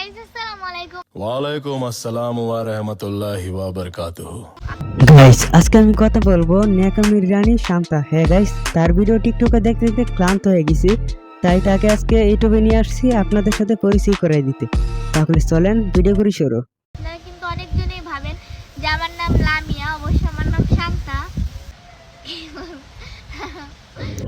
Guys আসসালামু আলাইকুম ওয়ালাইকুম আসসালাম ওয়া রাহমাতুল্লাহি ওয়া বারাকাতুহু গাইস আজকে আমি কথা বলব ন্যাকামির রানী শান্তা। হ্যাঁ গাইস তার ভিডিও টিকটকে দেখতে দেখতে ক্লান্ত হয়ে গেছি। তাই তাকে আজকে ইউটিউবে নিয়ে আসছি আপনাদের সাথে পরিচয় করে দিতে। তাহলে চলেন ভিডিও করি শুরু। আপনারা কিন্তু অনেকজনই ভাবেন যে আমার নাম লামিয়া অবশ্য আমার নাম শান্তা।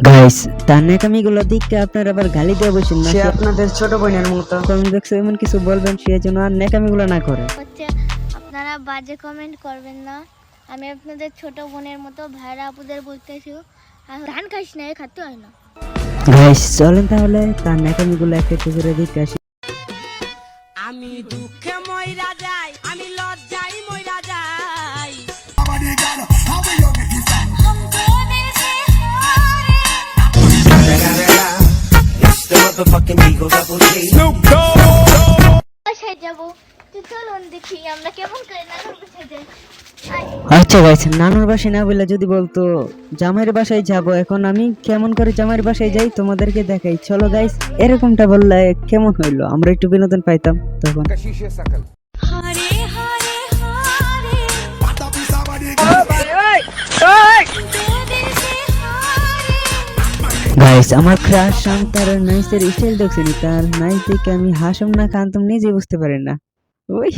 গাইস তার ন্যাকামিগুলো দেখতে আপনারা আবার গালি দিয়ে বসেন না সে আপনাদের ছোট বোনের মতো। কমেন্ট বক্সে এমন কিছু বলবেন সে যেন আর ন্যাকামিগুলো না করে। হচ্ছে আপনারা বাজে কমেন্ট করবেন না। আমি আপনাদের ছোট বোনের মতো ভাইরা আপুদের বলতেছি আর ধান খাইস না এ খাতে হয় না। গাইস চলেন তাহলে তার ন্যাকামিগুলো একটা একটু করে দেখতে আসি। আমি দুঃখে ময়রা যাই বাসায় যাব তো চলুন দেখি আমরা কেমন করে নানুর বাসায় যাই। আচ্ছা গাইস নানুর বাসায় না বলে যদি বলতো জামাইয়ের বাসায় যাব এখন আমি কেমন করে জামাইয়ের বাসায় যাই তোমাদেরকে দেখাই। চলো গাইস এরকমটা বললে কেমন হইল? আমরা একটু বিনোদন পাইতাম তখন। হরে হরে হরে। গাইস আমার ক্রাশ শান্তার নাইসের স্টাইল দেখছেন তার নাইস দেখে আমি হাসম না কান্তম নিজে বুঝতে পারি না। ওই।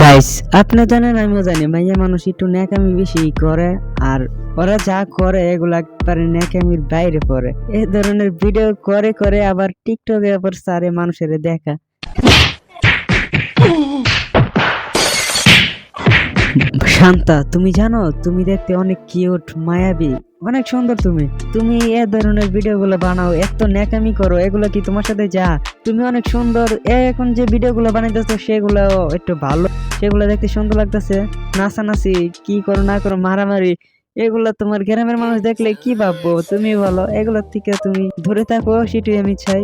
গাইস আপনি জানেন, আমিও জানি, মাইয়া মানুষ একটু ন্যাকামি বেশি করে, আর ওরা যা করে, এগুলা একবারে ন্যাকামির বাইরে পড়ে। এই ধরনের ভিডিও করে করে আবার টিকটকে আবার সারে মানুষের দেখা। শান্তা, তুমি জানো, তুমি দেখতে অনেক কিউট মায়াবী, অনেক সুন্দর তুমি। তুমি এ ধরনের ভিডিও গুলো বানাও, এত ন্যাকামি করো, এগুলো কি তোমার সাথে যা? তুমি অনেক সুন্দর এখন যে ভিডিও গুলো বানাইতেছো সেগুলো একটু ভালো, সেগুলো দেখতে সুন্দর লাগতেছে। নাচানাচি, কি করো না করো, মারামারি, এগুলো তোমার গ্রামের মানুষ দেখলে কি ভাববো? তুমি বলো, এগুলোর থেকে তুমি ধরে থাকো, সেটাই আমি চাই।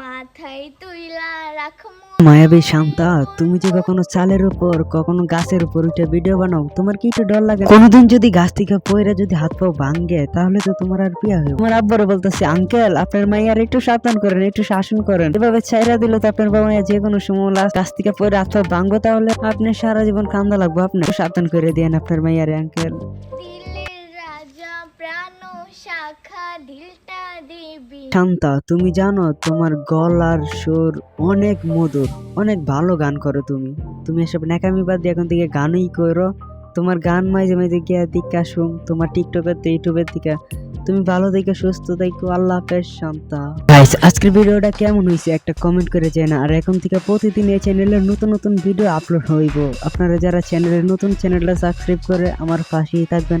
মাথায় তুইলা রাখমু মায়াবী শান্তা তুমি যে কখনো চালের উপর কখনো গাছের উপর উঠে ভিডিও বানাও তোমার কি একটু ডর লাগে? কোনোদিন যদি গাছ থেকে পয়রা যদি হাত পাও ভাঙ্গে তাহলে তো তোমার আর বিয়া হবে তোমার আব্বারও বলতেছে আঙ্কেল আপনার মাইয়ার একটু সাবধান করেন একটু শাসন করেন। এভাবে ছাইরা দিলে তো আপনার বাবা মাইয়া যে কোনো সময় লাস্ট গাছ থেকে পয়রা হাত পা ভাঙ্গো তাহলে আপনার সারা জীবন কান্দা লাগবে। আপনি একটু সাবধান করে দিয়েন আপনার মাইয়ারে আঙ্কেল। শান্তা, তুমি জানো, তোমার গলার সুর অনেক মধুর, অনেক ভালো গান করো তুমি। তুমি এসব ন্যাকামি বাদ দিয়ে এখন থেকে গানই করো। তোমার গান মাঝে মাঝে গিয়ে দিকা শুন, তোমার টিকটকের তো ইউটিউবের দিকে। তুমি ভালো দেখে, সুস্থ দেখো, আল্লাহ হাফেজ, শান্তা। গাইস আজকের ভিডিওটা কেমন হয়েছে একটা কমেন্ট করে জানা আর এখন থেকে প্রতিদিন এই চ্যানেলে নতুন নতুন ভিডিও আপলোড হইব। আপনারা যারা চ্যানেলের নতুন চ্যানেলটা সাবস্ক্রাইব করে আমার পাশেই থাকবেন।